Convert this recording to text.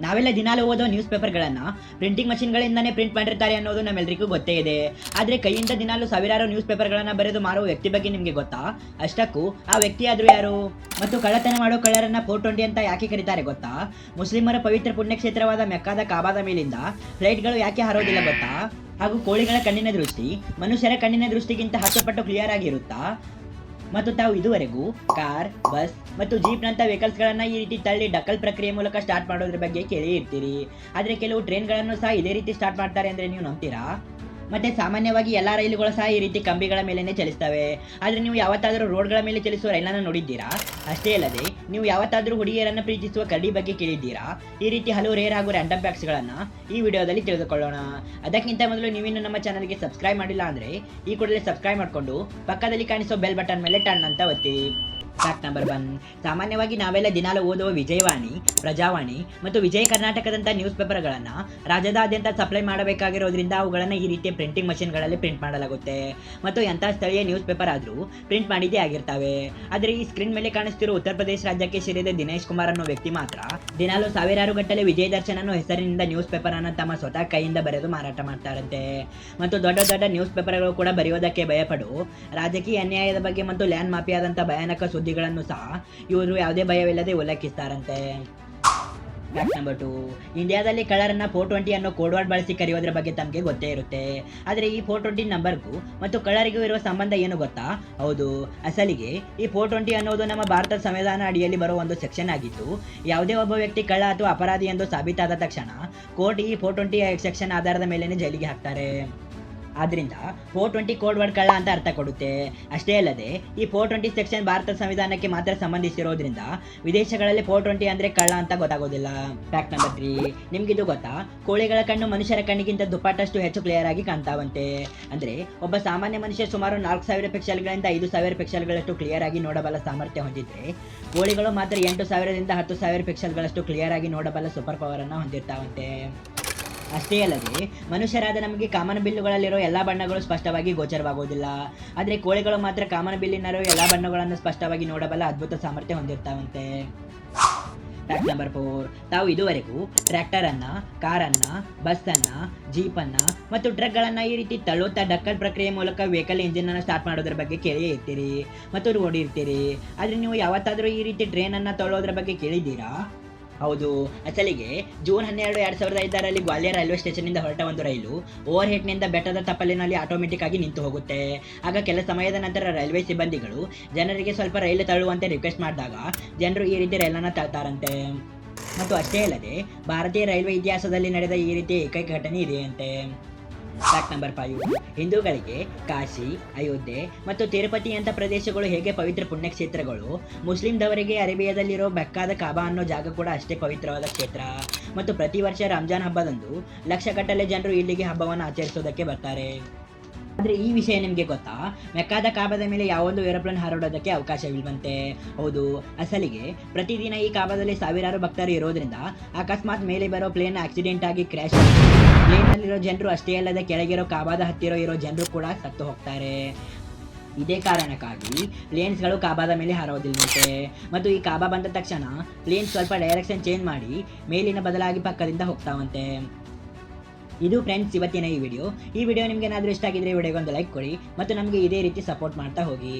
ನಾವೆಲ್ಲ ದಿನಾಲು ಓದೋ ನ್ಯೂಸ್ ಪೇಪರ್ಗಳನ್ನು ಪ್ರಿಂಟಿಂಗ್ ಮಷಿನ್ಗಳಿಂದನೇ ಪ್ರಿಂಟ್ ಮಾಡಿರ್ತಾರೆ ಅನ್ನೋದು ನಮ್ಮೆಲ್ಲರಿಗೂ ಗೊತ್ತೇ ಇದೆ. ಆದರೆ ಕೈಯಿಂದ ದಿನಾಲು ಸಾವಿರಾರು ನ್ಯೂಸ್ ಪೇಪರ್ಗಳನ್ನು ಬರೆದು ಮಾರುವ ವ್ಯಕ್ತಿ ಬಗ್ಗೆ ನಿಮಗೆ ಗೊತ್ತಾ? ಅಷ್ಟಕ್ಕೂ ಆ ವ್ಯಕ್ತಿ ಆದರೂ ಯಾರು? ಮತ್ತು ಕಳ್ಳತನ ಮಾಡೋ ಕಳ್ಳರನ್ನ ಟ್ವೆಂಟಿ ಅಂತ ಯಾಕೆ ಕರೀತಾರೆ ಗೊತ್ತಾ? ಮುಸ್ಲಿಮರ ಪವಿತ್ರ ಪುಣ್ಯಕ್ಷೇತ್ರವಾದ ಮೆಕ್ಕಾದ ಕಾಬಾದ ಮೇಲಿಂದ ಫ್ಲೈಟ್ಗಳು ಯಾಕೆ ಹಾರೋದಿಲ್ಲ ಗೊತ್ತಾ? ಹಾಗೂ ಕೋಳಿಗಳ ಕಣ್ಣಿನ ದೃಷ್ಟಿ, ಮನುಷ್ಯರ ಕಣ್ಣಿನ ದೃಷ್ಟಿಗಿಂತ ಹತ್ತು ಪಟ್ಟು ಕ್ಲಿಯರ್ ಆಗಿರುತ್ತಾ? ಮತ್ತು ತಾವು ಇದುವರೆಗೂ ಕಾರ್ ಬಸ್ ಮತ್ತು ಜೀಪ್ ನಂತ ವೆಹಿಕಲ್ಸ್ ಗಳನ್ನ ಈ ರೀತಿ ತಳ್ಳಿ ಡಕಲ್ ಪ್ರಕ್ರಿಯೆ ಮೂಲಕ ಸ್ಟಾರ್ಟ್ ಮಾಡೋದ್ರ ಬಗ್ಗೆ ಕೇಳಿ ಇರ್ತೀರಿ ಆದರೆ ಕೆಲವು ಟ್ರೈನ್ಗಳನ್ನು ಸಹ ಇದೇ ರೀತಿ ಸ್ಟಾರ್ಟ್ ಮಾಡ್ತಾರೆ ಅಂದ್ರೆ ನೀವು ನಂಬ್ತೀರಾ? ಮತ್ತೆ ಸಾಮಾನ್ಯವಾಗಿ ಎಲ್ಲ ರೈಲುಗಳು ಸಹ ಈ ರೀತಿ ಕಂಬಿಗಳ ಮೇಲೆನೇ ಚಲಿಸ್ತವೆ. ಆದರೆ ನೀವು ಯಾವತ್ತಾದರೂ ರೋಡ್ಗಳ ಮೇಲೆ ಚಲಿಸುವ ರೈಲನ್ನು ನೋಡಿದ್ದೀರಾ? ಅಷ್ಟೇ ಅಲ್ಲದೆ, ನೀವು ಯಾವತ್ತಾದರೂ ಹುಡುಗಿಯರನ್ನು ಪ್ರೀತಿಸುವ ಕರಡಿ ಬಗ್ಗೆ ಕೇಳಿದ್ದೀರಾ? ಈ ರೀತಿ ಹಲವು ರೇರ್ ಹಾಗೂ ರ್ಯಾಂಡಮ್ ಫ್ಯಾಕ್ಟ್ಸ್ಗಳನ್ನು ಈ ವಿಡಿಯೋದಲ್ಲಿ ತಿಳಿದುಕೊಳ್ಳೋಣ. ಅದಕ್ಕಿಂತ ಮೊದಲು ನೀವಿನ್ನು ನಮ್ಮ ಚಾನಲ್ಗೆ ಸಬ್ಸ್ಕ್ರೈಬ್ ಮಾಡಿಲ್ಲ ಅಂದರೆ, ಈ ಕೂಡಲೇ ಸಬ್ಸ್ಕ್ರೈಬ್ ಮಾಡಿಕೊಂಡು ಪಕ್ಕದಲ್ಲಿ ಕಾಣಿಸೋ ಬೆಲ್ ಬಟನ್ ಮೇಲೆ ಟರ್ನ್ ಅಂತ ಒತ್ತಿ. ಫ್ಯಾಕ್ಟ್ ನಂಬರ್ ಒನ್ ಸಾಮಾನ್ಯವಾಗಿ ನಾವೆಲ್ಲ ದಿನಾಲು ಓದುವ ವಿಜಯವಾಣಿ, ಪ್ರಜಾವಾಣಿ ಮತ್ತು ವಿಜಯ ಕರ್ನಾಟಕದಂತಹ ನ್ಯೂಸ್ ಪೇಪರ್ಗಳನ್ನು ರಾಜ್ಯದಾದ್ಯಂತ ಸಪ್ಲೈ ಮಾಡಬೇಕಾಗಿರೋದ್ರಿಂದ ಅವುಗಳನ್ನು ಈ ರೀತಿಯ ಪ್ರಿಂಟಿಂಗ್ ಮಷಿನ್ಗಳಲ್ಲಿ ಪ್ರಿಂಟ್ ಮಾಡಲಾಗುತ್ತೆ. ಮತ್ತು ಎಂಥ ಸ್ಥಳೀಯ ನ್ಯೂಸ್ ಪೇಪರ್ ಆದರೂ ಪ್ರಿಂಟ್ ಮಾಡಿದ್ದೇ ಆಗಿರ್ತವೆ. ಆದರೆ ಈ ಸ್ಕ್ರೀನ್ ಮೇಲೆ ಕಾಣಿಸ್ತಿರೋ ಉತ್ತರ ಪ್ರದೇಶ ರಾಜ್ಯಕ್ಕೆ ಸೇರಿದ ದಿನೇಶ್ ಕುಮಾರ್ ಅನ್ನೋ ವ್ಯಕ್ತಿ ಮಾತ್ರ ದಿನಾಲು ಸಾವಿರಾರು ಗಟ್ಟಲೆ ವಿಜಯ ದರ್ಶನ್ ಅನ್ನೋ ಹೆಸರಿನಿಂದ ನ್ಯೂಸ್ ಪೇಪರ್ ಅನ್ನು ತಮ್ಮ ಸ್ವತಃ ಕೈಯಿಂದ ಬರೆದು ಮಾರಾಟ ಮಾಡ್ತಾರಂತೆ. ಮತ್ತು ದೊಡ್ಡ ದೊಡ್ಡ ನ್ಯೂಸ್ ಪೇಪರ್ಗಳು ಕೂಡ ಬರೆಯೋದಕ್ಕೆ ಭಯಪಡು. ರಾಜಕೀಯ ಅನ್ಯಾಯದ ಬಗ್ಗೆ ಮತ್ತು ಲ್ಯಾಂಡ್ ಮಾಫಿಯಾದಂಥ ಭಯಾನಕ ಸುದ್ದಿಗಳನ್ನು ಸಹ ಇವರು ಯಾವುದೇ ಭಯವಿಲ್ಲದೆ ಉಲ್ಲೇಖಿಸ್ತಾರಂತೆ ನಂಬರ್ ಟು ಇಂಡಿಯಾದಲ್ಲಿ ಕಳ್ಳರನ್ನ ಫೋರ್ ಟ್ವೆಂಟಿ ಅನ್ನೋ ಕೋಡ್ ಬಳಸಿ ಕರೆಯೋದ್ರ ಬಗ್ಗೆ ತಮಗೆ ಗೊತ್ತೇ ಇರುತ್ತೆ. ಆದರೆ ಈ ಫೋರ್ ಟ್ವೆಂಟಿ ನಂಬರ್ಗೂ ಮತ್ತು ಕಳ್ಳರಿಗೂ ಇರುವ ಸಂಬಂಧ ಏನು ಗೊತ್ತಾ? ಹೌದು, ಅಸಲಿಗೆ ಈ ಫೋರ್ ಟ್ವೆಂಟಿ ಅನ್ನೋದು ನಮ್ಮ ಭಾರತದ ಸಂವಿಧಾನ ಅಡಿಯಲ್ಲಿ ಬರುವ ಒಂದು ಸೆಕ್ಷನ್ ಆಗಿತ್ತು ಯಾವುದೇ ಒಬ್ಬ ವ್ಯಕ್ತಿ ಕಳ್ಳ ಅಥವಾ ಅಪರಾಧಿ ಎಂದು ಸಾಬೀತಾದ ತಕ್ಷಣ ಕೋರ್ಟ್ ಈ ಫೋರ್ ಟ್ವೆಂಟಿ ಸೆಕ್ಷನ್ ಆಧಾರದ ಮೇಲೇ ಜೈಲಿಗೆ ಹಾಕ್ತಾರೆ. ಆದ್ರಿಂದ ಫೋರ್ ಟ್ವೆಂಟಿ ಕೋಡ್ ವರ್ಡ್ ಕಳ್ಳ ಅಂತ ಅರ್ಥ ಕೊಡುತ್ತೆ. ಅಷ್ಟೇ ಅಲ್ಲದೆ, ಈ ಫೋರ್ ಟ್ವೆಂಟಿ ಸೆಕ್ಷನ್ ಭಾರತ ಸಂವಿಧಾನಕ್ಕೆ ಮಾತ್ರ ಸಂಬಂಧಿಸಿರೋದ್ರಿಂದ ವಿದೇಶಗಳಲ್ಲಿ ಫೋರ್ ಟ್ವೆಂಟಿ ಅಂದ್ರೆ ಕಳ್ಳ ಅಂತ ಗೊತ್ತಾಗೋದಿಲ್ಲ. ಫ್ಯಾಕ್ಟ್ ನಂಬರ್ ತ್ರೀ ನಿಮ್ಗಿದು ಗೊತ್ತಾ? ಕೋಳಿಗಳ ಕಣ್ಣು ಮನುಷ್ಯರ ಕಣ್ಣಿಗಿಂತ ದುಪ್ಪಟ್ಟಷ್ಟು ಹೆಚ್ಚು ಕ್ಲಿಯರ್ ಆಗಿ ಕಾಣ್ತಾವಂತೆ. ಅಂದ್ರೆ ಒಬ್ಬ ಸಾಮಾನ್ಯ ಮನುಷ್ಯ ಸುಮಾರು ನಾಲ್ಕು ಸಾವಿರ ಪಿಕ್ಸೆಲ್ಗಳಿಂದ ಐದು ಸಾವಿರ ಪಿಕ್ಸೆಲ್ಗಳಷ್ಟು ಕ್ಲಿಯರ್ ಆಗಿ ನೋಡಬಲ್ಲ ಸಾಮರ್ಥ್ಯ ಹೊಂದಿದ್ರೆ, ಕೋಳಿಗಳು ಮಾತ್ರ ಎಂಟು ಸಾವಿರದಿಂದ ಹತ್ತು ಸಾವಿರ ಪಿಕ್ಸೆಲ್ಗಳಷ್ಟು ಕ್ಲಿಯರ್ ಆಗಿ ನೋಡಬಲ್ಲ ಸೂಪರ್ ಪವರ್ ಅನ್ನ ಹೊಂದಿರ್ತಾವಂತೆ. ಅಷ್ಟೇ ಅಲ್ಲದೆ, ಮನುಷ್ಯರಾದ ನಮಗೆ ಕಾಮನ ಬಿಲ್ಲುಗಳಲ್ಲಿರೋ ಎಲ್ಲ ಬಣ್ಣಗಳು ಸ್ಪಷ್ಟವಾಗಿ ಗೋಚರವಾಗುವುದಿಲ್ಲ ಆದರೆ ಕೋಳಿಗಳು ಮಾತ್ರ ಕಾಮನ ಬಿಲ್ಲಿನರೋ ಎಲ್ಲ ಬಣ್ಣಗಳನ್ನು ಸ್ಪಷ್ಟವಾಗಿ ನೋಡಬಲ್ಲ ಅದ್ಭುತ ಸಾಮರ್ಥ್ಯ ಹೊಂದಿರ್ತಾವಂತೆ. ಫ್ಯಾಕ್ಟ್ ನಂಬರ್ ಫೋರ್ ತಾವು ಇದುವರೆಗೂ ಟ್ರ್ಯಾಕ್ಟರನ್ನು ಕಾರನ್ನು ಬಸ್ಸನ್ನು ಜೀಪನ್ನು ಮತ್ತು ಟ್ರಕ್ಗಳನ್ನು ಈ ರೀತಿ ತಳ್ಳುತ್ತಾ ಡಕ್ಕಲ್ ಪ್ರಕ್ರಿಯೆ ಮೂಲಕ ವೆಹಿಕಲ್ ಇಂಜಿನನ್ನು ಸ್ಟಾರ್ಟ್ ಮಾಡೋದ್ರ ಬಗ್ಗೆ ಕೇಳಿ ಇರ್ತೀರಿ. ಮತ್ತು ಓಡಿರ್ತೀರಿ ಆದರೆ ನೀವು ಯಾವತ್ತಾದರೂ ಈ ರೀತಿ ಟ್ರೈನನ್ನು ತಳ್ಳೋದ್ರ ಬಗ್ಗೆ ಕೇಳಿದ್ದೀರಾ? ಹೌದು. ಅಸಲಿಗೆ ಜೂನ್ ಹನ್ನೆರಡು ಎರಡು ಸಾವಿರದ ಐದರಲ್ಲಿ ಗ್ವಾಲಿಯರ್ ರೈಲ್ವೆ ಸ್ಟೇಷನ್ನಿಂದ ಹೊರಟ ಒಂದು ರೈಲು ಓವರ್ ಹೆಡ್ನಿಂದ ಬೆಟ್ಟದ ತಪ್ಪಲಿನಲ್ಲಿ ಆಟೋಮೆಟಿಕ್ ಆಗಿ ನಿಂತು ಹೋಗುತ್ತೆ. ಆಗ ಕೆಲ ಸಮಯದ ನಂತರ ರೈಲ್ವೆ ಸಿಬ್ಬಂದಿಗಳು ಜನರಿಗೆ ಸ್ವಲ್ಪ ರೈಲು ತಳ್ಳುವಂತೆ ರಿಕ್ವೆಸ್ಟ್ ಮಾಡಿದಾಗ ಜನರು ಈ ರೀತಿ ರೈಲನ್ನು ತಳ್ತಾರಂತೆ. ಮತ್ತು ಅಷ್ಟೇ ಅಲ್ಲದೆ ಭಾರತೀಯ ರೈಲ್ವೆ ಇತಿಹಾಸದಲ್ಲಿ ನಡೆದ ಈ ರೀತಿಯ ಏಕೈಕ ಘಟನೆ ಇದೆಯಂತೆ ಫ್ಯಾಕ್ಟ್ ನಂಬರ್ ಫೈವ್ ಹಿಂದೂಗಳಿಗೆ ಕಾಶಿ, ಅಯೋಧ್ಯೆ ಮತ್ತು ತಿರುಪತಿಯಂಥ ಪ್ರದೇಶಗಳು ಹೇಗೆ ಪವಿತ್ರ ಪುಣ್ಯಕ್ಷೇತ್ರಗಳು? ಮುಸ್ಲಿಂದವರಿಗೆ ಅರೇಬಿಯಾದಲ್ಲಿರೋ ಬೆಕ್ಕಾದ ಕಾಬಾ ಅನ್ನೋ ಜಾಗ ಕೂಡ ಅಷ್ಟೇ ಪವಿತ್ರವಾದ ಕ್ಷೇತ್ರ. ಮತ್ತು ಪ್ರತಿ ವರ್ಷ ರಂಜಾನ್ ಹಬ್ಬದಂದು ಲಕ್ಷಗಟ್ಟಲೆ ಜನರು ಇಲ್ಲಿಗೆ ಹಬ್ಬವನ್ನು ಆಚರಿಸೋದಕ್ಕೆ ಬರ್ತಾರೆ. ಆದರೆ ಈ ವಿಷಯ ನಿಮಗೆ ಗೊತ್ತಾ? ಮೆಕ್ಕಾದ ಕಾಬಾದ ಮೇಲೆ ಯಾವೊಂದು ಏರೋಪ್ಲೇನ್ ಹಾರಾಡೋದಕ್ಕೆ ಅವಕಾಶವಿಲ್ವಂತೆ. ಹೌದು, ಅಸಲಿಗೆ ಪ್ರತಿದಿನ ಈ ಕಾಬಾದಲ್ಲಿ ಸಾವಿರಾರು ಭಕ್ತರು ಇರೋದ್ರಿಂದ ಅಕಸ್ಮಾತ್ ಮೇಲೆ ಬರೋ ಪ್ಲೇನ್ ಆಕ್ಸಿಡೆಂಟ್ ಆಗಿ ಕ್ರ್ಯಾಶ್ ಪ್ಲೇನ್ನಲ್ಲಿರೋ ಜನರು ಅಷ್ಟೇ ಅಲ್ಲದೆ ಕೆಳಗಿರೋ ಕಾಬಾದ ಹತ್ತಿರ ಇರೋ ಜನರು ಕೂಡ ಸತ್ತು ಹೋಗ್ತಾರೆ. ಇದೇ ಕಾರಣಕ್ಕಾಗಿ ಪ್ಲೇನ್ಸ್ಗಳು ಕಾಬಾದ ಮೇಲೆ ಹಾರೋದಿಲ್ಲಂತೆ ಮತ್ತು ಈ ಕಾಬಾ ಬಂದ ತಕ್ಷಣ ಪ್ಲೇನ್ ಸ್ವಲ್ಪ ಡೈರೆಕ್ಷನ್ ಚೇಂಜ್ ಮಾಡಿ ಮೇಲಿನ ಬದಲಾಗಿ ಪಕ್ಕದಿಂದ ಹೋಗ್ತಾವಂತೆ. ಇದು ಫ್ರೆಂಡ್ಸ್ ಇವತ್ತಿನ ಈ ವಿಡಿಯೋ ಈ ವಿಡಿಯೋ ನಿಮ್ಗೆ ಏನಾದರೂ ಇಷ್ಟ ಆಗಿದ್ರೆ ಈ ವಿಡಿಯೋಗೆ ಒಂದು ಲೈಕ್ ಕೊಡಿ ಮತ್ತು ನಮಗೆ ಇದೇ ರೀತಿ ಸಪೋರ್ಟ್ ಮಾಡ್ತಾ ಹೋಗಿ.